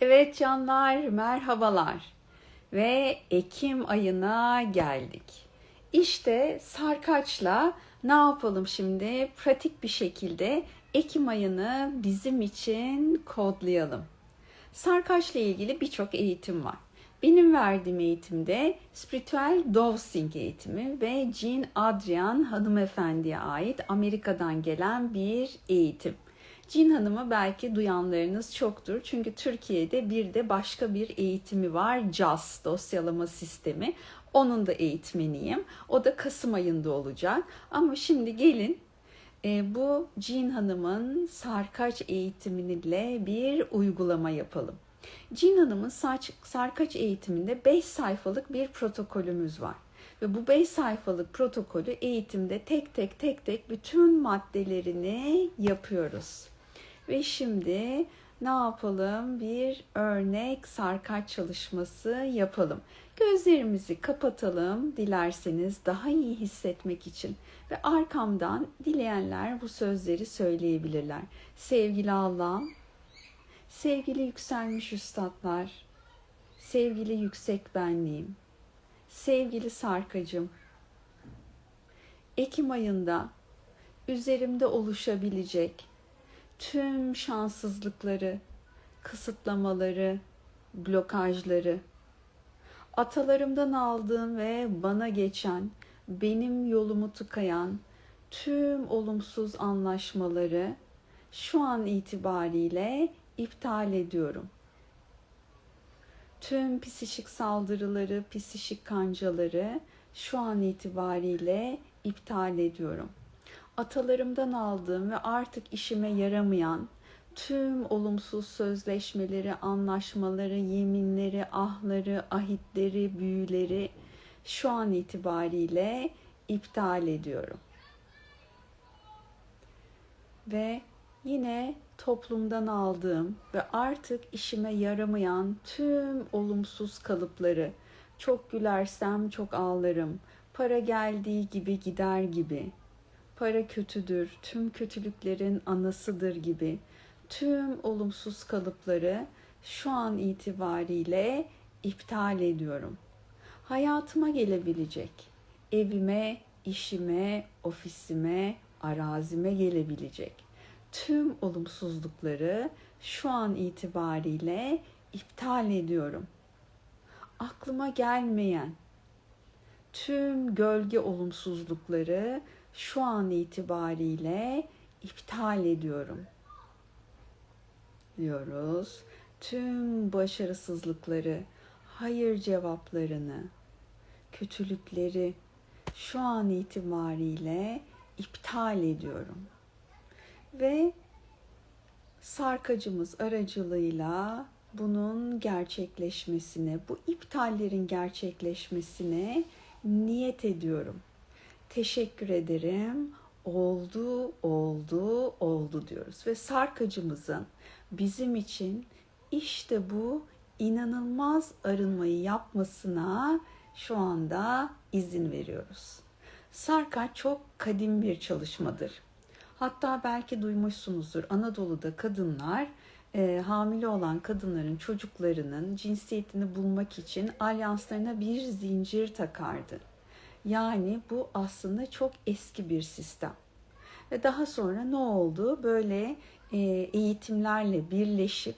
Evet canlar, merhabalar. Ve Ekim ayına geldik. İşte sarkaçla ne yapalım şimdi? Pratik bir şekilde Ekim ayını bizim için kodlayalım. Sarkaçla ilgili birçok eğitim var. Benim verdiğim eğitimde spiritüel dowsing eğitimi ve Jean Adrian hanımefendiye ait Amerika'dan gelen bir eğitim. Cin Hanım'ı belki duyanlarınız çoktur. Çünkü Türkiye'de bir de başka bir eğitimi var. JAS dosyalama sistemi. Onun da eğitmeniyim. O da Kasım ayında olacak. Ama şimdi gelin e, bu Cin Hanım'ın sarkaç eğitimiyle bir uygulama yapalım. Cin Hanım'ın saç, sarkaç eğitiminde 5 sayfalık bir protokolümüz var. Ve bu 5 sayfalık protokolü eğitimde tek tek tek tek bütün maddelerini yapıyoruz. Ve şimdi ne yapalım? Bir örnek sarkaç çalışması yapalım. Gözlerimizi kapatalım dilerseniz daha iyi hissetmek için ve arkamdan dileyenler bu sözleri söyleyebilirler. Sevgili Allah'ım, sevgili yükselmiş üstadlar, sevgili yüksek benliğim, sevgili sarkacım, Ekim ayında üzerimde oluşabilecek tüm şanssızlıkları, kısıtlamaları, blokajları, atalarımdan aldığım ve bana geçen, benim yolumu tıkayan tüm olumsuz anlaşmaları şu an itibariyle iptal ediyorum. Tüm psişik saldırıları, psişik kancaları şu an itibariyle iptal ediyorum atalarımdan aldığım ve artık işime yaramayan tüm olumsuz sözleşmeleri, anlaşmaları, yeminleri, ahları, ahitleri, büyüleri şu an itibariyle iptal ediyorum. Ve yine toplumdan aldığım ve artık işime yaramayan tüm olumsuz kalıpları, çok gülersem çok ağlarım, para geldiği gibi gider gibi, para kötüdür, tüm kötülüklerin anasıdır gibi tüm olumsuz kalıpları şu an itibariyle iptal ediyorum. Hayatıma gelebilecek, evime, işime, ofisime, arazime gelebilecek tüm olumsuzlukları şu an itibariyle iptal ediyorum. Aklıma gelmeyen tüm gölge olumsuzlukları şu an itibariyle iptal ediyorum diyoruz. Tüm başarısızlıkları, hayır cevaplarını, kötülükleri şu an itibariyle iptal ediyorum. Ve sarkacımız aracılığıyla bunun gerçekleşmesine, bu iptallerin gerçekleşmesine niyet ediyorum teşekkür ederim. Oldu, oldu, oldu diyoruz. Ve sarkacımızın bizim için işte bu inanılmaz arınmayı yapmasına şu anda izin veriyoruz. Sarkaç çok kadim bir çalışmadır. Hatta belki duymuşsunuzdur Anadolu'da kadınlar e, hamile olan kadınların çocuklarının cinsiyetini bulmak için alyanslarına bir zincir takardı. Yani bu aslında çok eski bir sistem. Ve daha sonra ne oldu? Böyle e, eğitimlerle birleşip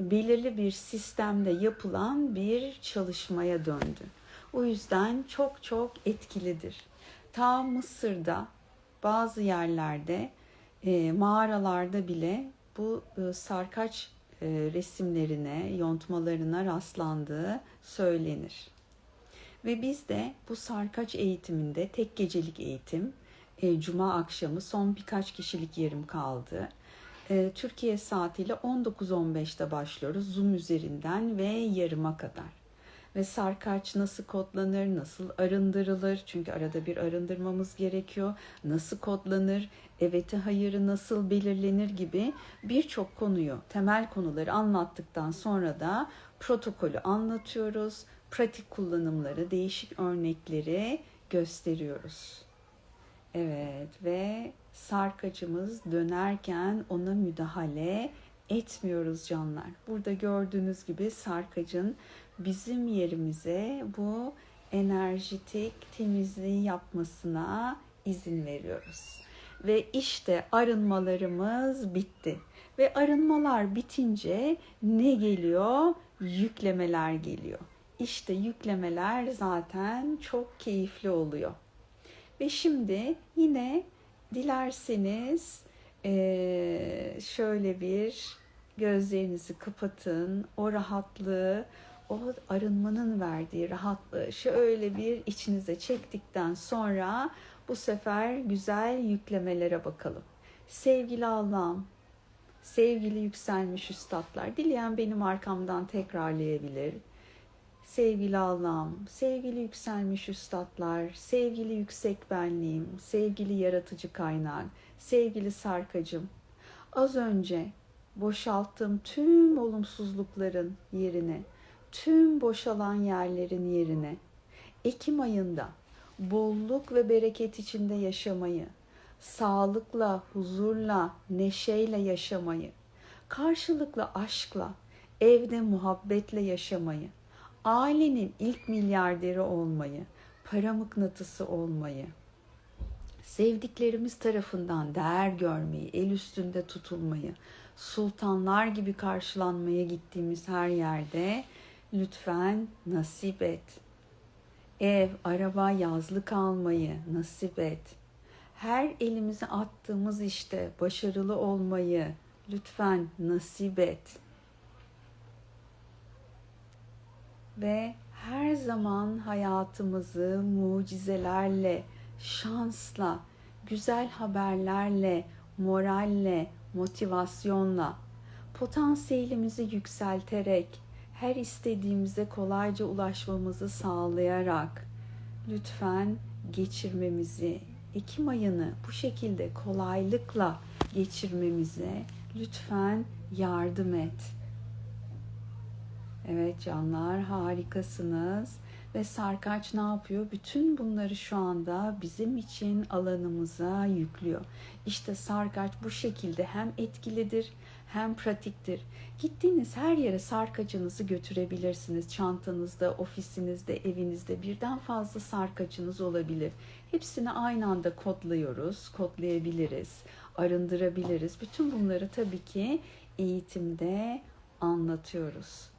belirli bir sistemde yapılan bir çalışmaya döndü. O yüzden çok çok etkilidir. Ta Mısır'da bazı yerlerde e, mağaralarda bile bu e, sarkaç resimlerine, yontmalarına rastlandığı söylenir. Ve biz de bu sarkaç eğitiminde tek gecelik eğitim, e, cuma akşamı son birkaç kişilik yerim kaldı. E, Türkiye saatiyle 19.15'te başlıyoruz Zoom üzerinden ve yarıma kadar. Ve sarkaç nasıl kodlanır, nasıl arındırılır? Çünkü arada bir arındırmamız gerekiyor. Nasıl kodlanır, eveti hayırı nasıl belirlenir gibi birçok konuyu, temel konuları anlattıktan sonra da protokolü anlatıyoruz pratik kullanımları, değişik örnekleri gösteriyoruz. Evet ve sarkacımız dönerken ona müdahale etmiyoruz canlar. Burada gördüğünüz gibi sarkacın bizim yerimize bu enerjitik temizliği yapmasına izin veriyoruz. Ve işte arınmalarımız bitti. Ve arınmalar bitince ne geliyor? Yüklemeler geliyor. İşte yüklemeler zaten çok keyifli oluyor. Ve şimdi yine dilerseniz şöyle bir gözlerinizi kapatın. O rahatlığı, o arınmanın verdiği rahatlığı şöyle bir içinize çektikten sonra bu sefer güzel yüklemelere bakalım. Sevgili Allah'ım, sevgili yükselmiş üstadlar, dileyen benim arkamdan tekrarlayabilir. Sevgili Allah'ım, sevgili yükselmiş üstadlar, sevgili yüksek benliğim, sevgili yaratıcı kaynak, sevgili sarkacım. Az önce boşalttığım tüm olumsuzlukların yerine, tüm boşalan yerlerin yerine Ekim ayında bolluk ve bereket içinde yaşamayı, sağlıkla, huzurla, neşeyle yaşamayı, karşılıklı aşkla, evde muhabbetle yaşamayı, ailenin ilk milyarderi olmayı, para mıknatısı olmayı, sevdiklerimiz tarafından değer görmeyi, el üstünde tutulmayı, sultanlar gibi karşılanmaya gittiğimiz her yerde lütfen nasip et. Ev, araba, yazlık almayı nasip et. Her elimize attığımız işte başarılı olmayı lütfen nasip et. Ve her zaman hayatımızı mucizelerle, şansla, güzel haberlerle, moralle, motivasyonla, potansiyelimizi yükselterek, her istediğimize kolayca ulaşmamızı sağlayarak lütfen geçirmemizi, Ekim ayını bu şekilde kolaylıkla geçirmemize lütfen yardım et. Evet canlar harikasınız. Ve sarkaç ne yapıyor? Bütün bunları şu anda bizim için alanımıza yüklüyor. İşte sarkaç bu şekilde hem etkilidir hem pratiktir. Gittiğiniz her yere sarkacınızı götürebilirsiniz. Çantanızda, ofisinizde, evinizde birden fazla sarkacınız olabilir. Hepsini aynı anda kodluyoruz, kodlayabiliriz, arındırabiliriz. Bütün bunları tabii ki eğitimde anlatıyoruz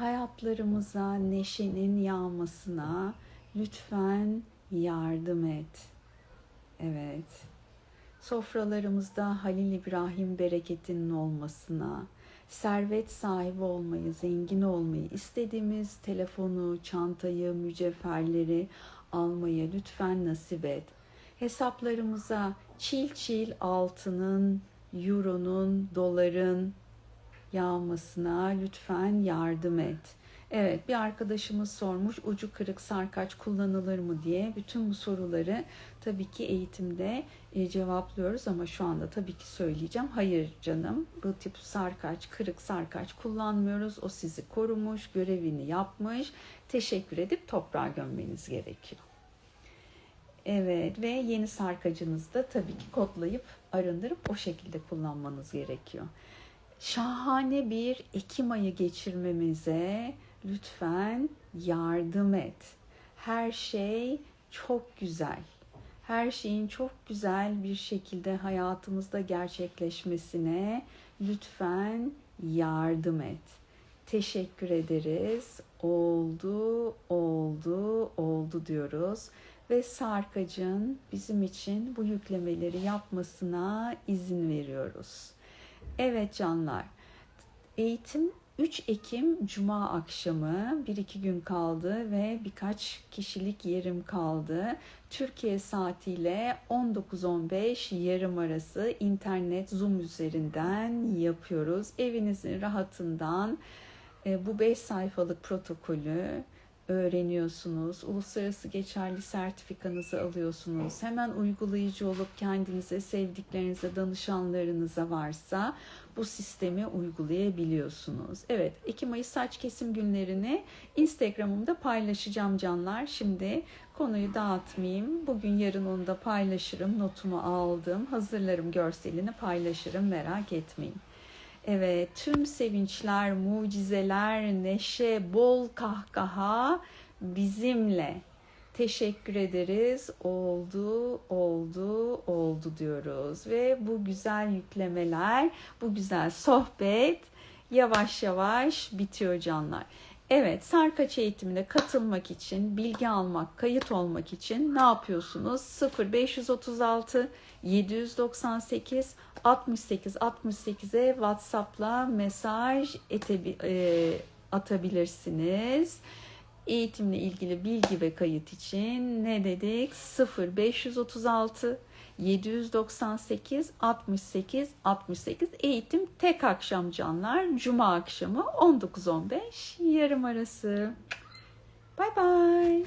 hayatlarımıza neşenin yağmasına lütfen yardım et. Evet. Sofralarımızda Halil İbrahim bereketinin olmasına, servet sahibi olmayı, zengin olmayı, istediğimiz telefonu, çantayı, mücevherleri almayı lütfen nasip et. Hesaplarımıza çil çil altının, euronun, doların, yağmasına lütfen yardım et. Evet bir arkadaşımız sormuş ucu kırık sarkaç kullanılır mı diye. Bütün bu soruları tabii ki eğitimde e, cevaplıyoruz ama şu anda tabii ki söyleyeceğim. Hayır canım bu tip sarkaç, kırık sarkaç kullanmıyoruz. O sizi korumuş, görevini yapmış. Teşekkür edip toprağa gömmeniz gerekiyor. Evet ve yeni sarkacınızı da tabii ki kodlayıp arındırıp o şekilde kullanmanız gerekiyor şahane bir Ekim ayı geçirmemize lütfen yardım et. Her şey çok güzel. Her şeyin çok güzel bir şekilde hayatımızda gerçekleşmesine lütfen yardım et. Teşekkür ederiz. Oldu, oldu, oldu diyoruz ve sarkacın bizim için bu yüklemeleri yapmasına izin veriyoruz. Evet canlar. Eğitim 3 Ekim Cuma akşamı bir iki gün kaldı ve birkaç kişilik yerim kaldı. Türkiye saatiyle 19.15 yarım arası internet Zoom üzerinden yapıyoruz. Evinizin rahatından e, bu 5 sayfalık protokolü öğreniyorsunuz. Uluslararası geçerli sertifikanızı alıyorsunuz. Hemen uygulayıcı olup kendinize, sevdiklerinize, danışanlarınıza varsa bu sistemi uygulayabiliyorsunuz. Evet, Ekim ayı saç kesim günlerini Instagram'ımda paylaşacağım canlar. Şimdi konuyu dağıtmayayım. Bugün yarın onu da paylaşırım. Notumu aldım. Hazırlarım görselini paylaşırım. Merak etmeyin. Evet, tüm sevinçler, mucizeler, neşe, bol kahkaha bizimle. Teşekkür ederiz. Oldu, oldu, oldu diyoruz. Ve bu güzel yüklemeler, bu güzel sohbet yavaş yavaş bitiyor canlar. Evet, Sarkaç eğitimine katılmak için, bilgi almak, kayıt olmak için ne yapıyorsunuz? 0536 798 68 68'e WhatsApp'la mesaj etebi, e, atabilirsiniz. Eğitimle ilgili bilgi ve kayıt için ne dedik? 0536 798 68 68 eğitim tek akşam canlar. Cuma akşamı 19-15 yarım arası. Bye bye.